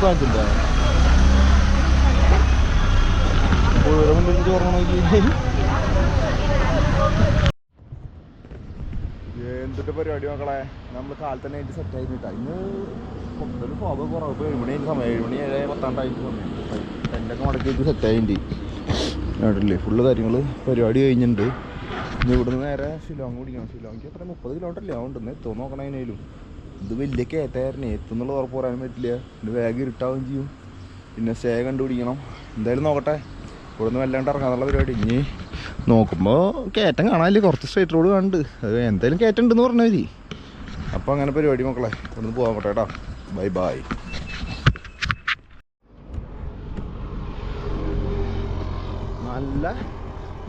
നോക്കി എന്തൊക്കെ പരിപാടി മക്കളെ? നമ്മൾ കാലത്ത് തന്നെ അതിന്റെ സെറ്റ് ആയിട്ട് ഇന്ന് ഒരു ഫോബ് കുറവ്. ഇപ്പോൾ ഏഴുമണി അതിന്റെ സമയം. ഏഴുമണി ഏഴ് പത്താണ്ടായിട്ട് സമയം. ടെന്റൊക്കെ മടക്കി വെച്ച് സെറ്റ് ആയിട്ടുണ്ട് കേട്ടില്ലേ ഫുള്ള് കാര്യങ്ങൾ പരിപാടി കഴിഞ്ഞിട്ടുണ്ട് ഇനി ഇവിടുന്ന് നേരെ ഷിലോങ് പിടിക്കണം ഷിലോങ്ങിക്ക് എത്ര? മുപ്പത് കിലോമീറ്റർ അല്ലേ? അതുകൊണ്ട് എത്തുമോ നോക്കണം അതിനേലും ഇത് വലിയ കയറ്റായിരുന്നു. എത്തുന്നുള്ള ഉറപ്പ് പറയാൻ പറ്റില്ല. പിന്നെ വേഗം ഇരുട്ടാവുകയും ചെയ്യും. പിന്നെ സ്റ്റേ കണ്ടുപിടിക്കണം. എന്തായാലും നോക്കട്ടെ. ഇവിടെ നിന്ന് വല്ലാണ്ട് ഇറങ്ങാന്നുള്ള പരിപാടി. ഇനി നോക്കുമ്പോൾ കയറ്റം കാണാനില്ല? കുറച്ച് സ്ട്രേറ്റ് റോഡ് കാണുന്നുണ്ട് അത് എന്തായാലും കയറ്റം ഉണ്ടെന്ന് പറഞ്ഞാൽ മതി. അപ്പോൾ അങ്ങനെ പരിപാടി മക്കളെ. ഇവിടുന്ന് പോകാൻ പറ്റാം കേട്ടോ. ബൈ ബൈ നല്ല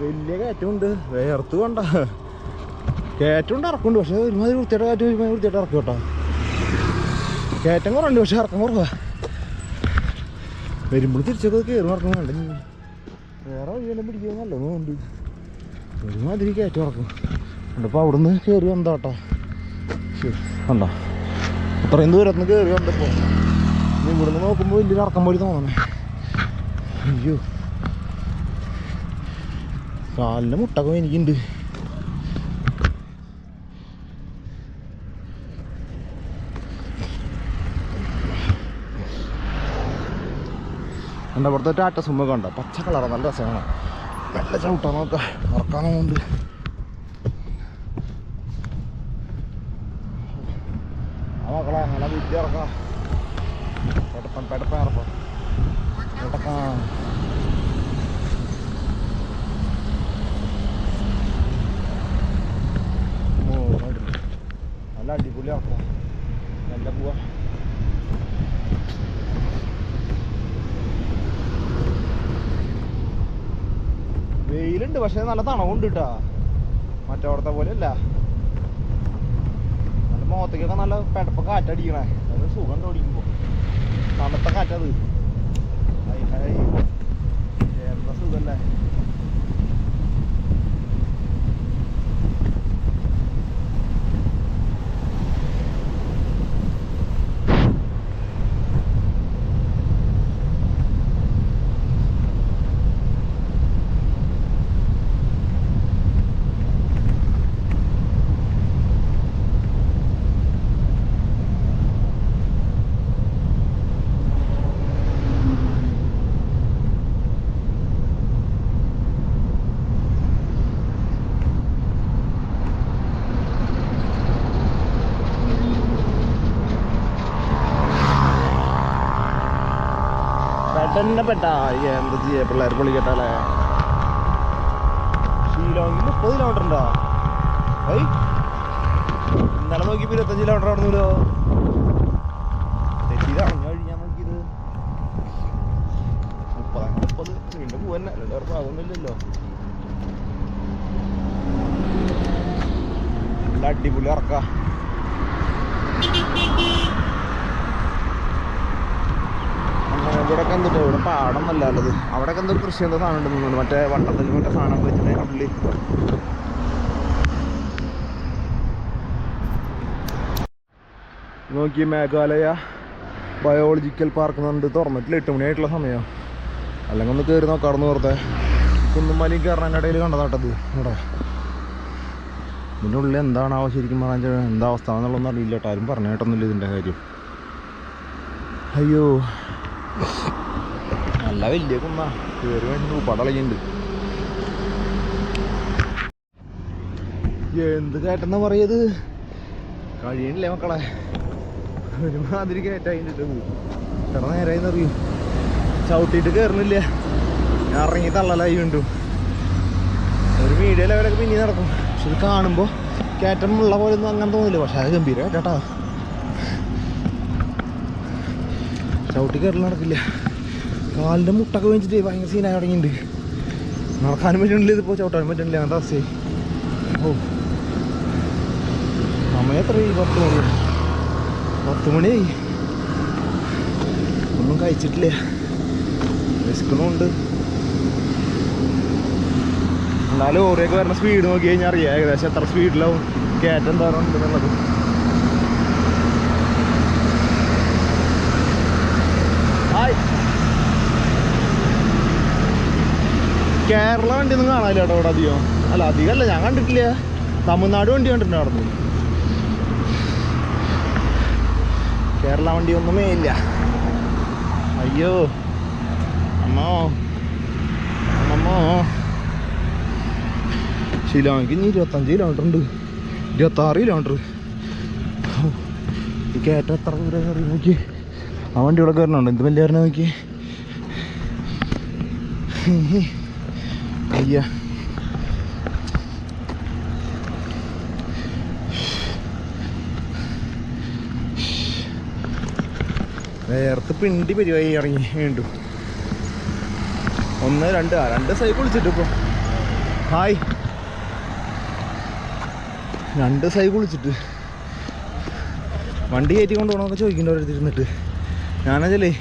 വലിയ കയറ്റമുണ്ട്. വേർത്ത് കൊണ്ട കയറ്റമുണ്ട് ഇറക്കുന്നുണ്ട് പക്ഷേ ഒരുമാതിരി വൃത്തിയായിട്ട് കാറ്റ് ഒരുമാതിരി വൃത്തിയായിട്ട് ഇറക്കും കേട്ടോ. കയറ്റം കുറവുണ്ട് പക്ഷെ ഇറക്കം കുറവാ. വരുമ്പോൾ തിരിച്ചൊക്കെ കയറി ഇറക്കം വേണ്ട. വേറെ വഴിയെല്ലാം പിടിക്കാൻ നല്ലതുണ്ട് ഒരുമാതിരി കയറ്റം ഇറക്കും. അപ്പോൾ അവിടുന്ന് കയറി വന്നോട്ടോ കണ്ടോ? അത്രയും ദൂരത്തുനിന്ന് കയറി വന്നപ്പോൾ ഇവിടെ നിന്ന് നോക്കുമ്പോൾ വലിയൊരു ഇറക്കം പോലെ തോന്നണേ. അയ്യോ. കാലിന്റെ മുട്ടൊക്കെ എനിക്കുണ്ട് എന്റെ അവിടുത്തെ ടാറ്റ സുമ്മ കണ്ട. പച്ച കളറാണ് നല്ല രസമാണ്. നല്ല ചവിട്ടാ നോക്കാം. ഇറക്കാനുണ്ട് ആ മക്കളെ നല്ല വീട്ടിൽ ഇറക്കാം പെടുപ്പം പെടുപ്പം ഇറക്കാം പെടക്കാം ഓ കണ്ടില്ലേ? നല്ല അടിപൊളി ഇറക്കാം നല്ല പോവാ വെയിലുണ്ട് പക്ഷെ നല്ല തണവുണ്ട് കേട്ടാ മറ്റവിടത്തെ പോലെ അല്ല നല്ല മുഖത്തേക്കൊക്കെ നല്ല പെടപ്പ കാറ്റടിക്കണേ. അത് സുഖം ഓടിക്കുമ്പോ തണുത്ത കാറ്റത് ഹൈ, പെട്ടാ എന്താ ചെയ്യാ പിള്ളേർ പൊളിക്കട്ടല്ലേ ഷീലോങ്ങിൽ മുപ്പത് കിലോമീറ്റർ ഉണ്ടോ? ഐ ഇന്നലെ നോക്കിയപ്പോ ഇരുപത്തഞ്ച് കിലോമീറ്റർ തെറ്റിയതാണ് ഞാൻ നോക്കിയത്. മുപ്പതാണ് മുപ്പത്. വീണ്ടും പോവന്നെ. വേറെ അടിപൊളി ഇറക്കാം അങ്ങനെ ഇവിടെയൊക്കെ എന്തിട്ട്? ഇവിടെ പാടം നല്ലത്. അവിടെയൊക്കെ എന്തോ കൃഷി എന്തോ സാധനം ഉണ്ടെന്ന് മറ്റേ വട്ടത്തിൽ മറ്റേ സാധനം വെച്ചിട്ട് ഉള്ളി നോക്കി മേഘാലയ ബയോളജിക്കൽ പാർക്ക് എന്നുണ്ട് തുറന്നിട്ടില്ല. എട്ട് മണിയായിട്ടുള്ള സമയം. അല്ലെങ്കിൽ ഒന്ന് കയറി നോക്കാറുന്ന് വെറുതെ. കുന്നുമലയും കയറാനിടയിൽ കണ്ടതാട്ടത് ഇവിടെ. ഇതിന്റെ ഉള്ളിൽ എന്താണാവോ ശരിക്കും പറഞ്ഞാൽ എന്താ അവസ്ഥ എന്നുള്ളതൊന്നും അറിയില്ല കേട്ടോ. ആരും പറഞ്ഞു കേട്ടൊന്നുമില്ല ഇതിന്റെ കാര്യം. അയ്യോ. നല്ല വലിയ കുന്ന കയറി വേണ്ടി പടളയുണ്ട് എന്ത് കേട്ടെന്നാ പറയത് കഴിയണില്ലേ മക്കളെ? ഒരുമാതിരി കയറ്റായിട്ട് എത്ര നേരമായി അറിയൂ ചവിട്ടിയിട്ട് കയറുന്നില്ല ഞാൻ ഇറങ്ങി തള്ളലായി വീണ്ടും. ഒരു മീഡിയ ലെവലൊക്കെ പിന്നെ നടക്കും. പക്ഷെ ഇത് കാണുമ്പോൾ കയറ്റം ഉള്ള പോലെ ഒന്നും അങ്ങനെ തോന്നില്ല. പക്ഷെ അത് ഗംഭീര കേട്ടാ ചവിട്ടി കയറൽ നടക്കില്ല. കാലിന്റെ മുട്ടൊക്കെ വെച്ചിട്ട് ഭയങ്കര സീനായി തുടങ്ങിയിട്ടുണ്ട്. നടക്കാനും പറ്റുന്നില്ല ഇതിപ്പോൾ ചവിട്ടാനും പറ്റുന്നില്ല അങ്ങനത്തെ അവസ്ഥയായി. ഓ. സമയം എത്രയായി? പത്ത് മണി. പത്ത് മണിയായി ഒന്നും കഴിച്ചിട്ടില്ല. വിശക്കണമുണ്ട് എന്നാലും ഓരോക്കെ വരുന്ന സ്പീഡ് നോക്കി കഴിഞ്ഞാൽ അറിയാം. ഏകദേശം എത്ര സ്പീഡിലാവും കയറ്റം തരണം ഉണ്ടെന്നുള്ളത്. കേരള വണ്ടി ഒന്നും കാണാനില്ല കേട്ടോ ഇവിടെ അധികം. അല്ല അധികമല്ല ഞാൻ കണ്ടിട്ടില്ല. തമിഴ്നാട് വണ്ടി കണ്ടിട്ടുണ്ട് അവിടെ കേരള വണ്ടി ഒന്നുമേ ഇല്ല. അയ്യോ അമ്മോ അമ്മോ. ഷിലോങ്ങിക്ക് ഇനി ഇരുപത്തഞ്ച് കിലോമീറ്റർ ഉണ്ട്. ഇരുപത്താറ് കിലോമീറ്റർ ഈ കയറ്റം എത്ര ദൂരം കയറി നോക്കി ആ വണ്ടി ഇവിടെ കയറണുണ്ട് എന്ത് വലിയ കയറണ നോക്കി അയ്യ നേരത്തെ പിണ്ടി പരിപാടി ഇറങ്ങി വീണ്ടും. ഒന്ന് രണ്ട് ആ രണ്ട് സൈക്കിൾ വിളിച്ചിട്ട് ഇപ്പോൾ ഹായ്. രണ്ട് സൈക്കിൾ വിളിച്ചിട്ട് വണ്ടി കയറ്റി കൊണ്ട് പോകണമെന്നൊക്കെ ചോദിക്കേണ്ട ഓരോരുത്തർ ഇരുന്നിട്ട്. ഞാനെന്നല്ലേ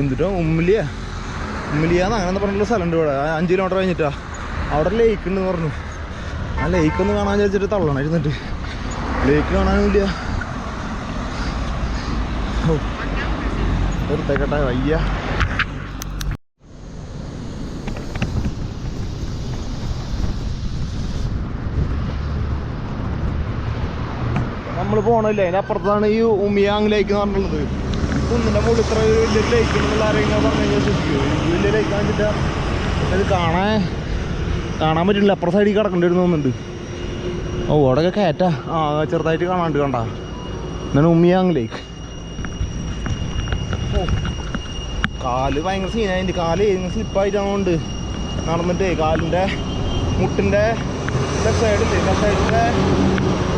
എന്തിട്ടോ ഉമ്മിലിയ ഉമ്മിലിയാന്ന് അങ്ങനെ പറഞ്ഞിട്ടുള്ള സ്ഥലമുണ്ട് ഇവിടെ. അഞ്ച് കിലോമീറ്റർ കഴിഞ്ഞിട്ടാ. അവിടെ ലേക്ക് ഉണ്ടെന്ന് പറഞ്ഞു. ആ ലേക്ക് ഒന്ന് കാണാൻ വിചാരിച്ചിട്ട് തള്ളണം ഇരുന്നിട്ട്. ലേക്ക് കാണാനുമില്ല നിർത്തേക്കട്ടെ വയ്യ. നമ്മൾ പോകണില്ല അതിന്റെ അപ്പുറത്താണ് ഈ ഉമിയാങ് ലേക്ക് എന്ന് പറഞ്ഞിട്ടുള്ളത്. കുന്നിന്റെ മുകളിൽ ഇത്ര വലിയ ലേക്ക് എന്നുള്ള ആരെങ്കിലും പറഞ്ഞു കഴിഞ്ഞാൽ ശ്രദ്ധിക്കുമോ എനിക്ക് വലിയ ലേക്ക് കാണിച്ചിട്ട് അത് കാണാൻ കാണാൻ പറ്റില്ല. അപ്പുറ സൈഡിൽ കിടക്കേണ്ടി തോന്നുന്നുണ്ട്. ഓ അവിടെയൊക്കെ കയറ്റാ. ആ ചെറുതായിട്ട് കാണാണ്ട് കണ്ട. എന്നാണ് ഉമ്മിയാങ് ലേക്ക് കാൽ ഭയങ്കര സീനായിട്ട് കാൽ ഏതെങ്കിലും സ്ലിപ്പായിട്ടാണോണ്ട് നടന്നിട്ടേ കാലിന്റെ മുട്ടിന്റെ ലെഫ്റ്റ് സൈഡില്ലേ ലെഫ്റ്റ് സൈഡിന്റെ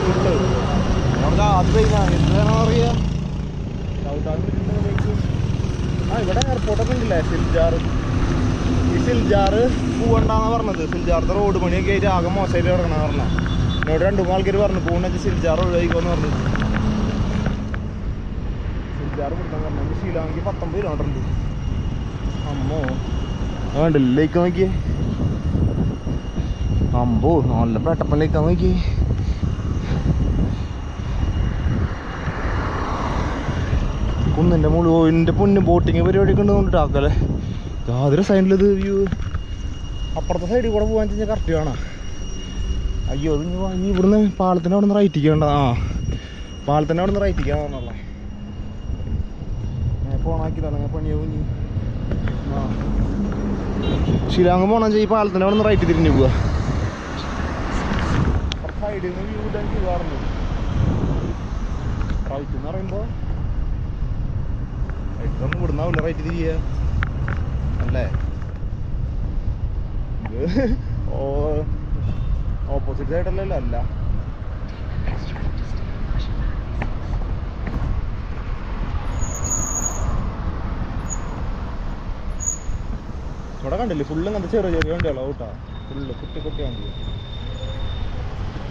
മുട്ട്. നമുക്ക് ആദ്യം എന്ത് വേണം അറിയാം. ആ ഇവിടെ എയർപോർട്ടൊക്കെ ഉണ്ടല്ലേ? സിൽജാറ് ഈ സിൽജാർ പോവണ്ടെന്നാണ് പറഞ്ഞത്. സിൽജാറത്തെ റോഡ് പണിയൊക്കെ ആയിട്ട് ആകെ മോശമായിട്ട് കിടക്കണം പറഞ്ഞു. എന്നോട് രണ്ടു മൂന്ന് ആൾക്കാർ പറഞ്ഞു പോകുന്ന സിൽജാർ ഒഴിവായിക്കോന്ന് പറഞ്ഞു. സിൽജാർ കൊടുക്കാൻ പറഞ്ഞു ശീലാമെങ്കിൽ പത്തൊമ്പത് കിലോമീറ്റർ ഉണ്ട്. അമ്മോ. വേണ്ടില്ല ലേക്ക് നോക്കിയേ. അമ്പോ നല്ല പെട്ടപ്പൻ ലേക്കാ കുന്നിന്റെ മുകളിൽ ഓയിലിന്റെ പൊന്നും ബോട്ടിങ് പരിപാടിയൊക്കെ ഉണ്ട് കൊണ്ടിട്ടാക്കല്ലേ യാതൊരു സൈഡിലത് വ്യൂ അപ്പുറത്തെ സൈഡിൽ കൂടെ പോകാൻ വെച്ചാൽ കറക്റ്റ് കാണാം. അയ്യോ അത് ഇനി ഇവിടുന്ന് പാലത്തിന്റെ അവിടെ നിന്ന് റൈറ്റിക്ക് വേണ്ട. ആ പാലത്തിന്റെ അവിടെ നിന്ന് റൈറ്റിക്കാൻ പറഞ്ഞല്ലേ ഞാൻ ഫോണാക്കിയതാണ് ഞാൻ പണിയാവും ഇനി. ആ. പോകണം വെച്ചാൽ ഈ പാലത്തിന്റെ അവിടെ നിന്ന് റൈറ്റ് തിരിഞ്ഞു പോവാ. സൈഡിൽ നിന്ന് വ്യൂ ഇടാൻ കാണുന്നു റൈറ്റ് എന്ന് പറയുമ്പോൾ റൈറ്റൊന്നും ഇവിടുന്നാവില്ല റൈറ്റ് തിരിയുക അല്ലേ? ഇത് ഓപ്പോസിറ്റ് സൈഡല്ലല്ലോ അല്ല. ഇവിടെ കണ്ടില്ലേ ഫുള്ള് കണ്ട ചെറിയ ചെറിയ വണ്ടികളോ കൂട്ടാ. ഫുള്ള് കുട്ടി കുട്ടി വണ്ടി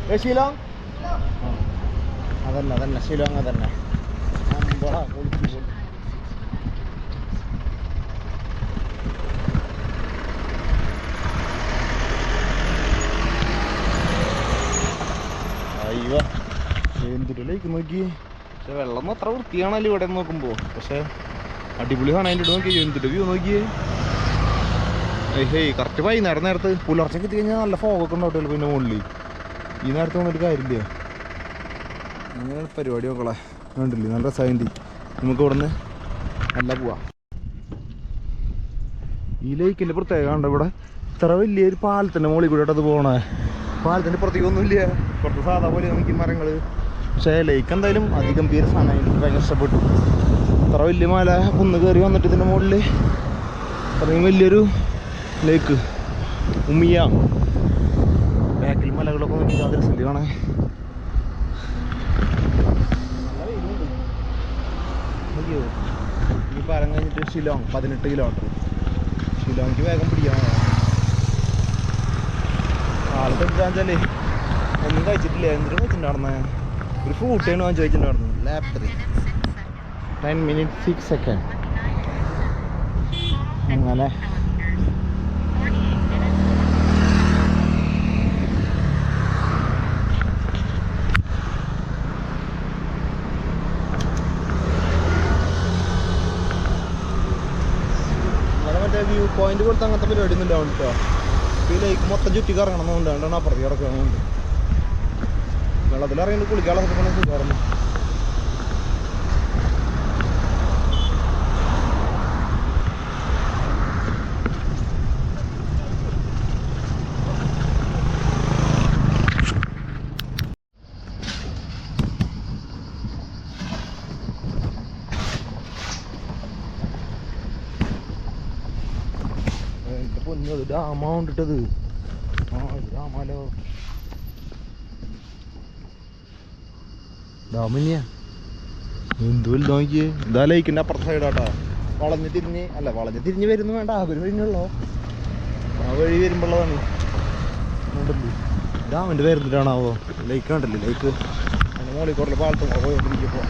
ഏ ശീലോങ് അതന്നെ അതല്ല അതല്ല ശീലോങ് അതന്നെ അമ്പടാ പൊളിച്ചു നോക്കി. പക്ഷെ വെള്ളം അത്ര വൃത്തിയാണല്ലോ ഇവിടെ നോക്കുമ്പോ. പക്ഷെ അടിപൊളി കാണാൻ അതിന്റെ നോക്കി എന്തിട്ട് വ്യൂ നോക്കിയേ. ഏഹേയ് ഹേയ് കറക്റ്റ് വൈകുന്നേരം നേരത്ത് പുലർച്ചയ്ക്ക് എത്തി കഴിഞ്ഞാൽ നല്ല ഫോഗൊക്കെ ഉണ്ടാവട്ടെ പിന്നെ മുകളിൽ. ഈ നേരത്തെ വന്നിട്ട് കാര്യമില്ല? അങ്ങനെ പരിപാടി നോക്കളെ കണ്ടില്ലേ? നല്ല രസമായിട്ട് നമുക്ക് ഇവിടുന്ന് നല്ല പോവാ. ഈ ലേക്കിന്റെ പ്രത്യേകത കണ്ടോ ഇവിടെ? ഇത്ര വലിയൊരു പാലത്തിന്റെ മുകളിൽ കൂടെ അത് പോകണേ പാലത്തിന്റെ പ്രത്യേകമൊന്നുമില്ല കുറച്ച് സാധാ പോലെ നമുക്ക് മരങ്ങൾ പക്ഷേ ലേക്ക് എന്തായാലും അതിഗംഭീര സാധനമായി എനിക്ക് ഭയങ്കര ഇഷ്ടപ്പെട്ടു. അത്ര വലിയ മല കുന്ന് കയറി വന്നിട്ട് ഇതിന്റെ മുകളിൽ അത്രയും വലിയൊരു ലേക്ക് ഉമിയ. ബാക്കിൽ മലകളൊക്കെ നോക്കി യാതൊരു സ്ഥിതിയാണേ അയ്യോ. ഈ പാലം കഴിഞ്ഞിട്ട് ഷിലോങ് പതിനെട്ട് കിലോമീറ്റർ ഷിലോങ്ങിക്ക് വേഗം പിടിക്കാൻ കാലത്ത് വെച്ചാലേ ഒന്നും കഴിച്ചിട്ടില്ല. എന്തിനും വെച്ചിട്ടുണ്ടായിരുന്നേ ഒരു വാങ്ങിച്ചു വെച്ചിട്ടുണ്ടായിരുന്നു ലാപ്ടറി ടെൻ മിനിറ്റ് സിക്സ് സെക്കൻഡ് അങ്ങനെ. വ്യൂ പോയിന്റ് കൊടുത്ത് അങ്ങനത്തെ പരിപാടി ഒന്നും ഇല്ല കേട്ടോ ഈ ലൈക്ക് മൊത്തം ചുറ്റി കറങ്ങണം എന്നുകൊണ്ടാണ് അപ്പുറത്ത് കിടക്കണമെന്നുണ്ട് വെള്ളത്തിൽ ഇറങ്ങിയിട്ട് കുളിക്കാനുള്ള ഡാ പൊന്നു അത് ഡാമാ കൊണ്ടിട്ടത് ആ ഇത് ഡാമാലോ ഡാം തന്നെയാ എന്ത് വലുതാ നോക്കിയേ? ഇതാ ലൈക്കിന്റെ അപ്പുറത്തെ സൈഡാട്ടാ വളഞ്ഞ് തിരിഞ്ഞ് അല്ല വളഞ്ഞ് തിരിഞ്ഞ് വരുന്നു വേണ്ട ആ ഒരു വഴിയുള്ളോ ആ വഴി ഉണ്ടല്ലോ? ഡാമിന്റെ പേരുന്നിട്ടാണാവോ ലൈക്ക് കണ്ടല്ലേ ലൈക്ക്? അതിന്റെ മുകളിൽ പോയി പാലത്തും പോയോണ്ടിരിക്കുമ്പോ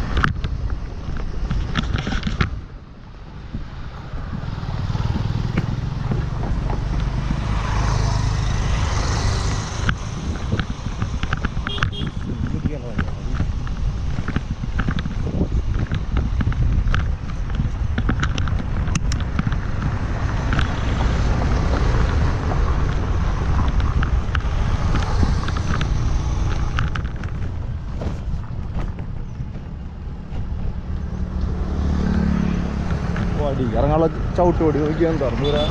ഇറങ്ങാനുള്ള ചവിട്ട് വടി നോക്കിയാൽ തുറന്നൂരാ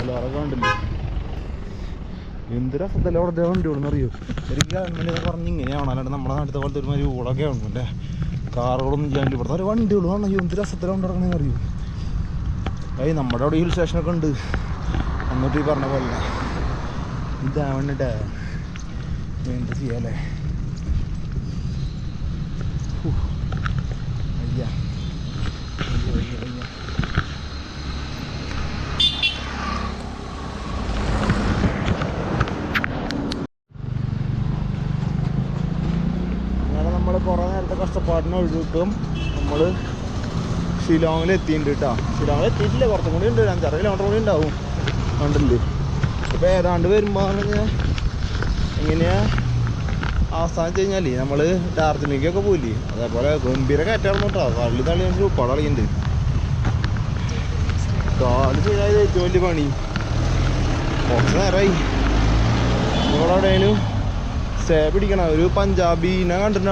പലഹാരം കണ്ടില്ലേ എന്ത് രസത്തല്ല അവിടെ വണ്ടി ഓടുന്ന അറിയോ? ശരിക്കും ഗവൺമെന്റ് പറഞ്ഞ് ഇങ്ങനെയാണ്? അല്ലാണ്ട് നമ്മുടെ നാട്ടിലത്തെ പോലത്തെ ഒരുമാതിരി ഊടൊക്കെ ഉണ്ടല്ലേ കാറുകളൊന്നും ഇല്ലാണ്ട് ഇവിടുത്തെ ഒരു വണ്ടികൾ കാണണം എന്ത് രസത്തിലാണ് കൊണ്ട് ഇറങ്ങണമെന്ന് അറിയോ? ഏയ് നമ്മുടെ അവിടെ ഹിൽ സ്റ്റേഷനൊക്കെ ഉണ്ട്. എന്നിട്ട് ഈ പറഞ്ഞ പോലെ ഇതാവണ്ടേ എന്ത് ചെയ്യാലേ ഹൂ. അയ്യ അയ്യ അയ്യ അയ്യ അങ്ങനെ നമ്മൾ കുറേ നേരത്തെ കഷ്ടപ്പാടിന് ഒഴിവിട്ടും നമ്മൾ ഷിലോങ്ങിൽ എത്തിയിട്ടുണ്ട് കേട്ടോ ഷിലോങ്ങിൽ എത്തിയിട്ടില്ല. കുറച്ചും കൂടി ഉണ്ട്. അഞ്ചാറ് കിലോമീറ്റർ കൂടി ഉണ്ടാവും. കണ്ടില്ലേ? ഇപ്പം ഏതാണ്ട് വരുമ്പോൾ എങ്ങനെയാ? അവസാനം കഴിഞ്ഞാൽ നമ്മൾ ഡാർജിലിംഗൊക്കെ പോയില്ലേ? അതേപോലെ ഗംഭീര കയറ്റാണെന്ന് കേട്ടോ കള്ളി തള്ളി ഞാൻ ഉപ്പാട് കളിക്കുന്നുണ്ട് കാൽ ചെയ്താൽ ഏറ്റവും വലിയ പണി. കുറച്ച് നേരമായി നമ്മളവിടെയും സ്റ്റേ പിടിക്കണം. ഒരു പഞ്ചാബിനെ കണ്ടിട്ട്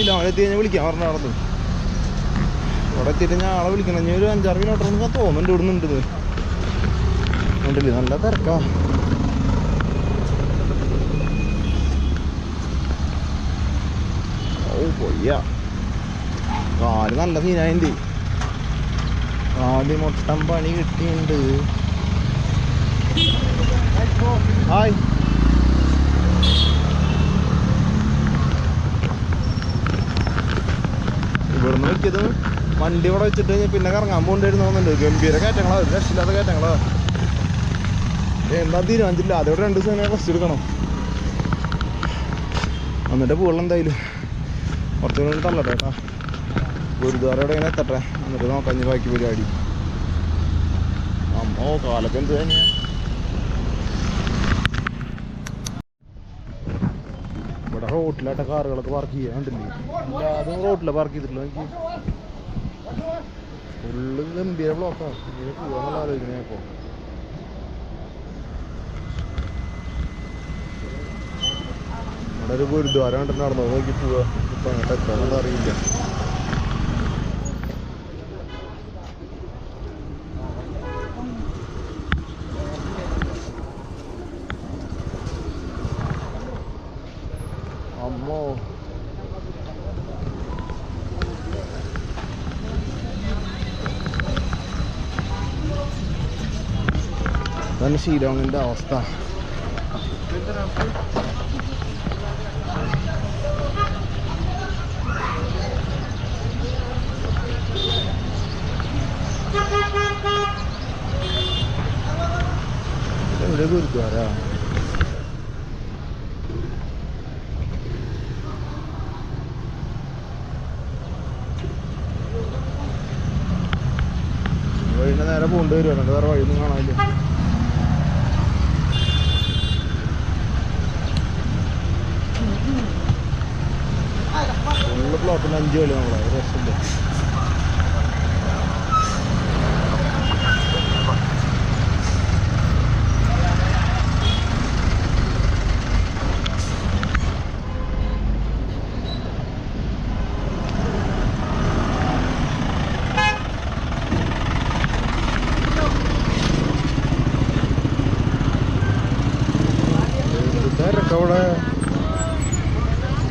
നടന്ന അവിടെ എത്തി കഴിഞ്ഞാൽ വിളിക്കാം പറഞ്ഞ നടന്നു. അവിടെ എത്തിയിട്ട് ഞാൻ ആളെ വിളിക്കണം. ഞാൻ ഒരു അഞ്ചാറ് കിലോമീറ്റർ ഞാൻ തോന്നുന്നുണ്ട് ഇവിടെ നിന്നുണ്ട് ഉണ്ടല്ലേ നല്ല തിരക്കാ. ഓ പൊയ്യ. കാൽ നല്ല സീനായിണ്ട്. കാൽ മൊത്തം പണി കിട്ടിയിട്ടുണ്ട് ഹായ്. ഇവിടുന്ന് വെച്ചത് വണ്ടി ഇവിടെ വെച്ചിട്ട് ഞാൻ പിന്നെ കറങ്ങാൻ പോകണ്ടായിരുന്നു ഗംഭീര കയറ്റങ്ങളാ. ഒരു രക്ഷയില്ലാത്ത കയറ്റങ്ങളാ. എന്താ തീരുമാനിച്ചില്ല. അതോടെ രണ്ട് ദിവസം റെസ്റ്റ് എടുക്കണം. എന്നിട്ട് പോകണം എന്തായാലും കുറച്ചു കൂടി തള്ളട്ടെ കേട്ടാ. ഗുരുദ്വാരയോടെ ഇങ്ങനെ എത്തട്ടെ. എന്നിട്ട് നോക്കാം ഇനി ബാക്കി പരിപാടി. അമ്മോ കാലൊക്കെ എന്ത് തന്നെയാ ഇവിടെ റോട്ടിലാട്ട കാറുകളൊക്കെ പാർക്ക് ചെയ്യാണ്ടില്ലേ എല്ലാതും റോട്ടിലാണ് പാർക്ക് ചെയ്തിട്ടുള്ളൂ എനിക്ക് ഫുള്ള് ഗംഭീര ബ്ലോക്കാണ് ഇങ്ങനെ ഇപ്പോൾ ഒരു ഗുരുദ്വാര കണ്ടിട്ട് നടന്നു നോക്കി പോവാ. ഇപ്പൊ അങ്ങോട്ട് എത്താന്നൊന്നും അറിയില്ല അമ്മോ അതാണ് ഷീലോങ്ങിന്റെ അവസ്ഥ എവിടെ ഗുരുദ്വാര വഴിന്റെ നേരെ പോണ്ട് വരും എന്നിട്ട് വേറെ വഴിയൊന്നും കാണാനില്ല പ്ലോട്ടിൽ അഞ്ച് കളി നമ്മളെ ഒരു തിരക്ക് അവിടെ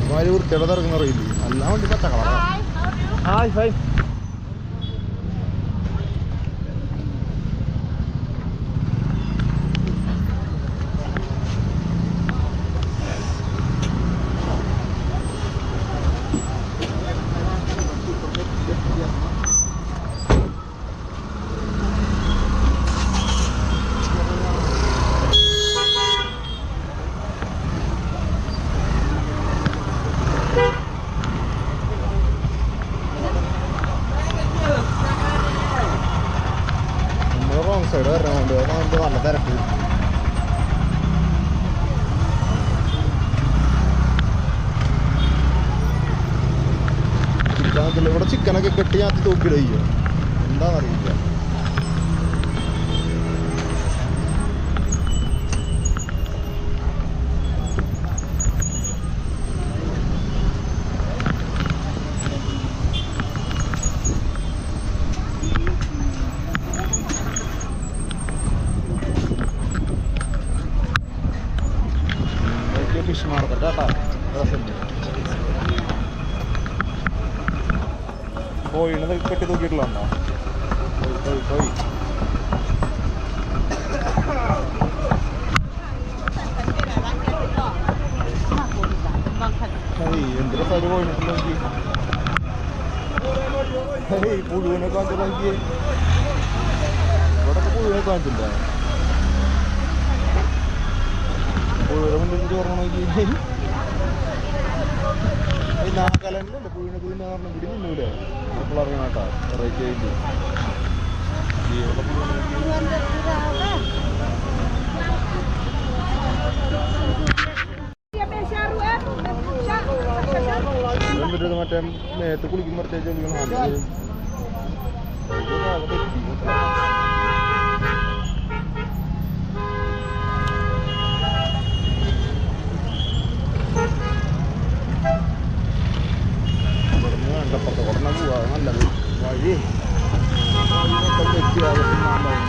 വാരി വൃത്തിയുടെ തിരക്കുന്ന അറിയില്ലേ എല്ലാ വണ്ടി പച്ച കളറാ ഹായ് ഹായ് നമ്മൾ റോങ് സൈഡ് വരണോണ്ട് അതുകൊണ്ട് നല്ല തിരക്ക് ചിക്കൻ അതിൽ ഇവിടെ ചിക്കനൊക്കെ കെട്ടി ഞാൻ തൂക്കിട ചെയ്യും എന്താണെന്നറിയില്ല ഫിഷ് മാർക്കറ്റ് കേട്ടാ രസമുണ്ട് കോഴിനെ കെട്ടി തൂക്കിയിട്ടുള്ളതുണ്ടോ പോയി പോയി കോഴി ഹേയ് എന്ത് രസമായിട്ട് കോഴിട്ടുണ്ടോ എനിക്ക് ഹേയ് പുഴുവിനെ കാണിച്ചിട്ട് എനിക്ക് ഇവിടെ പുഴുവിനെ കാണിച്ചിട്ടുണ്ടോ? പുഴുവിനെ ഓർമ്മ ചോർന്നു നോക്കി ഈ നാഗാലാൻഡിലുണ്ട് പുഴുവിനെ പുഴുവിനെ പറഞ്ഞ പിടി നിന്നൂലേ അപ്പോൾ അറിയണം കേട്ടോ. വെറൈറ്റി ആയിട്ട്. മറ്റേ നേരത്തെ കുളിക്കും പ്രത്യേകിച്ച് കുളിക്കണം? ഇവിടുന്ന് കണ്ടപ്പുറത്ത് ഉടനെ പോവാ നല്ലത് വഴി വഴി മൊത്തം തെറ്റി ആകത്തും മാമ്പായി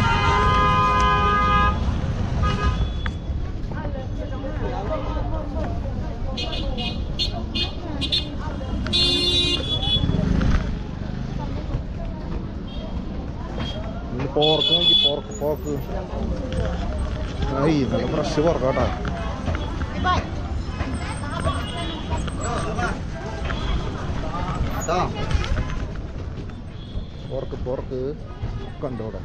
ഇനി പോർക്ക് നോക്കി പോർക്ക് പോർക്ക് ആയി നല്ല ഫ്രഷ് പോർക്ക് കേട്ടോ pork pork കണ്ടോടെ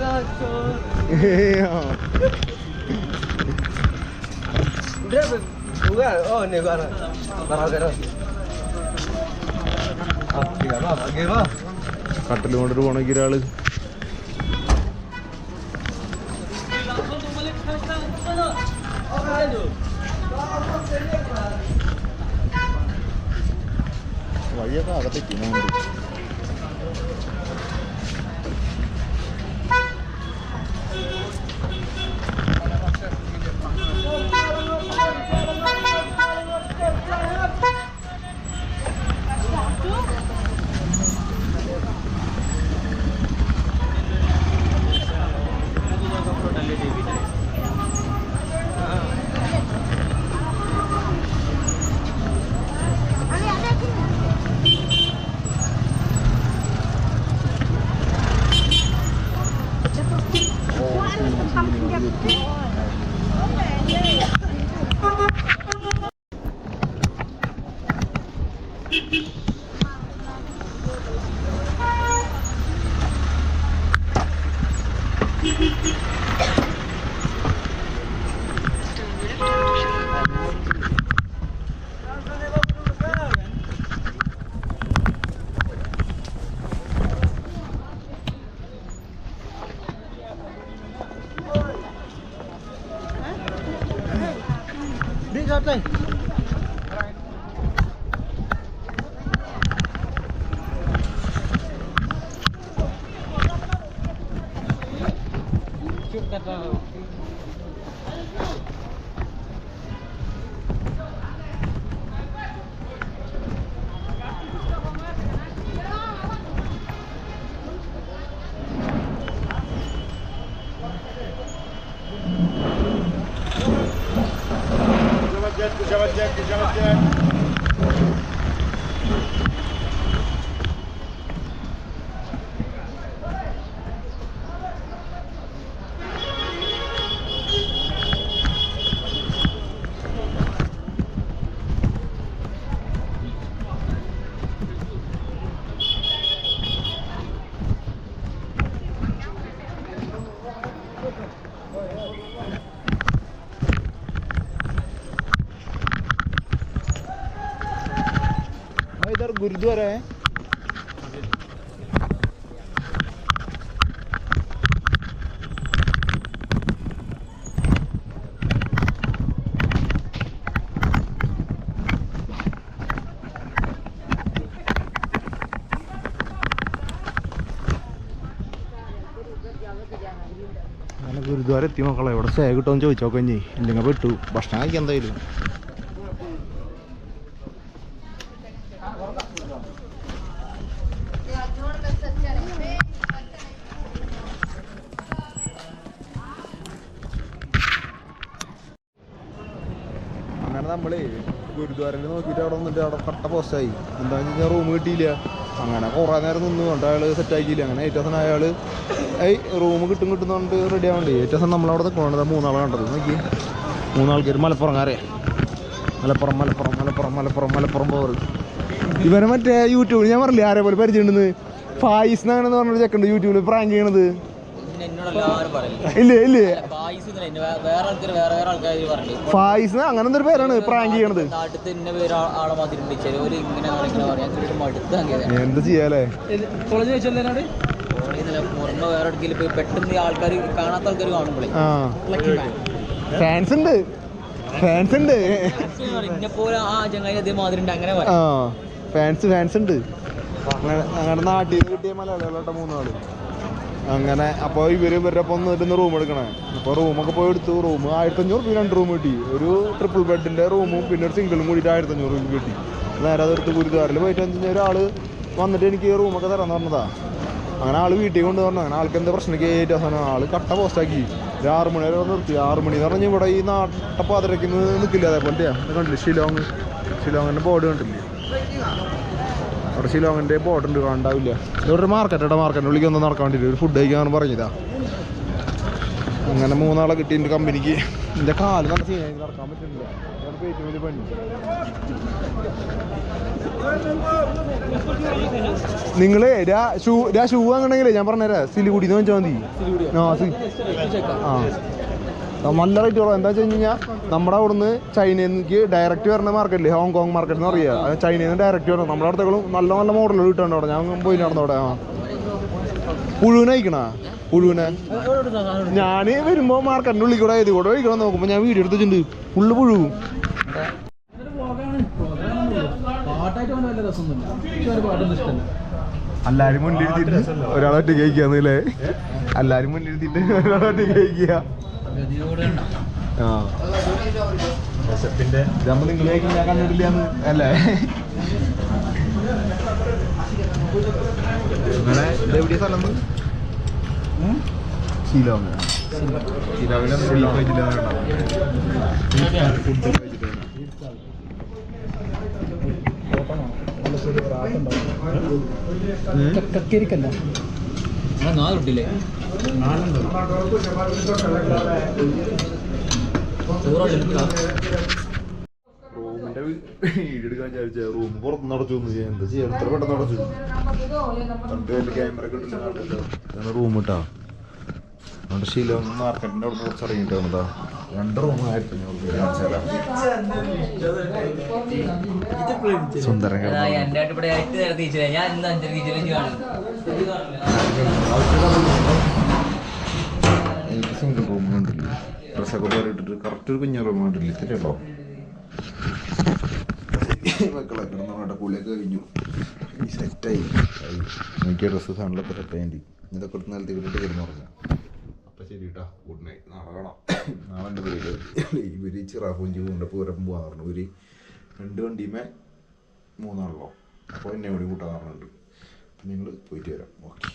bathroom Bukan. Oh, ini gua. Barang. Ah, apa? കട്ടിൽ കൊണ്ടിട്ട് പോണെങ്കിൽ ഒരാൾ വഴിയൊക്കെ അകത്തെത്തി juara ya. Anak guru dua hari timah kalau yang udah saya ikut onjo cokelat ini, ini nggak betul, pas naik yang tadi. പോസ്റ്റായി എന്താണെന്ന് കഴിഞ്ഞാൽ room കിട്ടിയില്ല? അങ്ങനെ കുറേ നേരം നിന്ന് കൊണ്ട് അയാൾ സെറ്റാക്കിയില്ല അങ്ങനെ ഏറ്റവും അവസാനം അയാൾ ഏയ് റൂം കിട്ടും കിട്ടുന്നതുകൊണ്ട് റെഡി ആവണ്ടേ? ഏറ്റവും അവസാനം നമ്മളവിടെ നിൽക്കണത് മൂന്നാളെ കണ്ടത്. നോക്കി മൂന്നാൾക്കാർ മലപ്പുറംകാരെ മലപ്പുറം മലപ്പുറം മലപ്പുറം മലപ്പുറം മലപ്പുറം പോറ് ഇവരെ മറ്റേ യൂട്യൂബിൽ ഞാൻ പറഞ്ഞില്ലേ ആരെ പോലെ പരിചയമുണ്ടെന്ന്? ഫായിസ് എന്നാണെന്ന് പറഞ്ഞൊരു ചെക്കുണ്ട് യൂട്യൂബിൽ പ്രാങ്ക് ചെയ്യണത്. ഇല്ലേ ഇല്ലേ? ഫായിസ് അങ്ങനെ എന്തൊരു പേരാണ് പ്രാങ്ക് ചെയ്യണത്? എന്ത് ചെയ്യാലേ? ഫാൻസ് ഉണ്ട്. ഫാൻസ് ഉണ്ട്. ഇന്നെ പോലെ ആ ചങ്ങായി അതേമാതിരി ഉണ്ട്. അങ്ങനെ ആ. ഫാൻസ് ഫാൻസ് ഉണ്ട്. അങ്ങനെ നാട്ടിൽ നിന്ന് കിട്ടിയ മലയാളികളുടെ മൂന്നാൾ. അങ്ങനെ അപ്പോൾ ഇവർ ഇവരുടെ ഒപ്പം നിന്നിട്ട് റൂം എടുക്കണേ. അപ്പോൾ റൂമൊക്കെ പോയി എടുത്തു. റൂം ആയിരത്തഞ്ഞൂറ് രൂപ രണ്ട് റൂം കിട്ടി. ഒരു ട്രിപ്പിൾ ബെഡിന്റെ റൂമും പിന്നെ ഒരു സിംഗിളും കൂടിയിട്ട് ആയിരത്തഞ്ഞൂറ് രൂപ കിട്ടി. നേരെ അതെടുത്ത് ഗുരുദ്വാരയിൽ പോയിട്ട് വെച്ചാൽ ഒരാൾ വന്നിട്ട് എനിക്ക് റൂമൊക്കെ തരാൻ പറഞ്ഞതാ. അങ്ങനെ ആൾ വീട്ടിൽ കൊണ്ട് പറഞ്ഞു അങ്ങനെ ആൾക്ക് എന്താ പ്രശ്നമൊക്കെ ഏറ്റ അവസാനം ആൾ കട്ട പോസ്റ്റാക്കി ഒരു ആറ് മണി വരെ നിർത്തി. ആറ് മണി എന്ന് പറഞ്ഞാൽ ഇവിടെ ഈ നാട്ടപ്പാതിരയ്ക്ക് നിൽക്കില്ല അതേപോലെ കണ്ടില്ല? ഷിലോങ്. ഷിലോങ്ങിന്റെ ബോർഡ് കണ്ടില്ലേ? അവിടെ ശിലോങ്ങിന്റെ ബോർഡ് ഉണ്ട് കാണണ്ടാവില്ല. ഇവിടെ മാർക്കറ്റ് ഇവിടെ മാർക്കറ്റിന്റെ ഉള്ളിൽ ഒന്ന് നടക്കാൻ വേണ്ടിയിട്ട്. ഒരു ഫുഡ് കഴിക്കാൻ പറഞ്ഞതാ. അങ്ങനെ മൂന്നാളെ കിട്ടി എന്റെ കമ്പനിക്ക് എന്റെ കാൽ സീനായി നടക്കാൻ പറ്റുന്നില്ല. പണി. നിങ്ങൾ ഷൂ ഷൂ അങ്ങനെങ്കിലേ ഞാൻ പറഞ്ഞുതരാം. സിലിഗുഡിന്ന് വെച്ചാൽ മതി. ആ, നല്ല റേറ്റ് കുറവ് എന്താ വെച്ച് കഴിഞ്ഞാൽ നമ്മുടെ അവിടുന്ന് ചൈനയിലേക്ക് ഡയറക്റ്റ് വരുന്ന മാർക്കറ്റില്ലേ ഹോങ്കോങ് മാർക്കറ്റ് എന്ന് പറയുക. ചൈനയിൽ നിന്ന് ഡയറക്റ്റ് വരണം നമ്മുടെ അടുത്തേക്കും നല്ല നല്ല മോഡലുകൾ കിട്ടുന്നുണ്ട് അവിടെ. ഞാൻ പോയി നടന്നവിടെ ആ. പുഴുവിനെ അയക്കണ പുഴുവിനെ? ഞാൻ വരുമ്പോൾ മാർക്കറ്റിന്റെ ഉള്ളിൽ കൂടെ ഇത് കൂടെ ഒഴിക്കണം നോക്കുമ്പോൾ ഞാൻ വീഡിയോ എടുത്തിട്ടുണ്ട്. ഫുള്ള് പുഴുവും. എല്ലാരും മുന്നിലിരുത്തിട്ട് ഒരാളൊറ്റ മുന്നിലിരുത്തിട്ട് ഒരാളൊറ്റ കഴിക്കുക. കഴിക്കും ഞാൻ കണ്ടിട്ടില്ലാന്ന് അല്ലേ കഴിച്ചില്ല ഫുഡ് റൂമിന്റെ വീഡിയോ എടുക്കാൻ വിചാരിച്ച റൂം പുറത്ത് നടച്ചു എന്താ ചെയ്യാൻ എത്ര പെട്ടെന്ന് വലിയ ക്യാമറ കിട്ടുന്ന റൂം ഇട്ടാ അതുകൊണ്ട് ശീലം മാർക്കറ്റിന്റെ അവിടെ കുറച്ച് ഇറങ്ങിയിട്ട് രണ്ട് റൂം ആയിരത്തി അഞ്ഞൂറ് സുന്ദരൻ കിടന്ന എന്റെ ആയിട്ട് ഇവിടെ എട്ട് നേരം ടീച്ചറെ ഞാൻ ഇന്ന് അഞ്ചര ടീച്ചറെ കാണും എനിക്ക് സിംഗിൾ റൂം കണ്ടില്ലേ ഡ്രസ്സൊക്കെ പോലെ ഇട്ടിട്ട് കറക്റ്റ് ഒരു കുഞ്ഞ റൂം കണ്ടില്ലേ? ഇത്തിരി ഉണ്ടോ മക്കളെ കിടന്ന് നമ്മുടെ കുളിയൊക്കെ കഴിഞ്ഞു. ഈ സെറ്റായി നോക്കിയ ഡ്രസ്സ് സാധനങ്ങളൊക്കെ സെറ്റായി ഇതൊക്കെ എടുത്ത് നിലത്തേക്ക് ഇട്ടിട്ട് കിടന്ന് ഉറങ്ങാം അപ്പം ശരി കേട്ടോ ഗുഡ് നൈറ്റ് നാളെ കാണാം. നാളെ എന്റെ വീട്. ഇവർ ചിറാപ്പൂഞ്ചി കൊണ്ട് പൂരം പോകാൻ പറഞ്ഞു. ഒരു രണ്ട് വണ്ടിയുമേ മൂന്നാളോ അപ്പോൾ എന്നെ കൂടി കൂട്ടാൻ പറഞ്ഞിട്ടുണ്ട്. അപ്പം നിങ്ങൾ പോയിട്ട് വരാം. ഓക്കെ.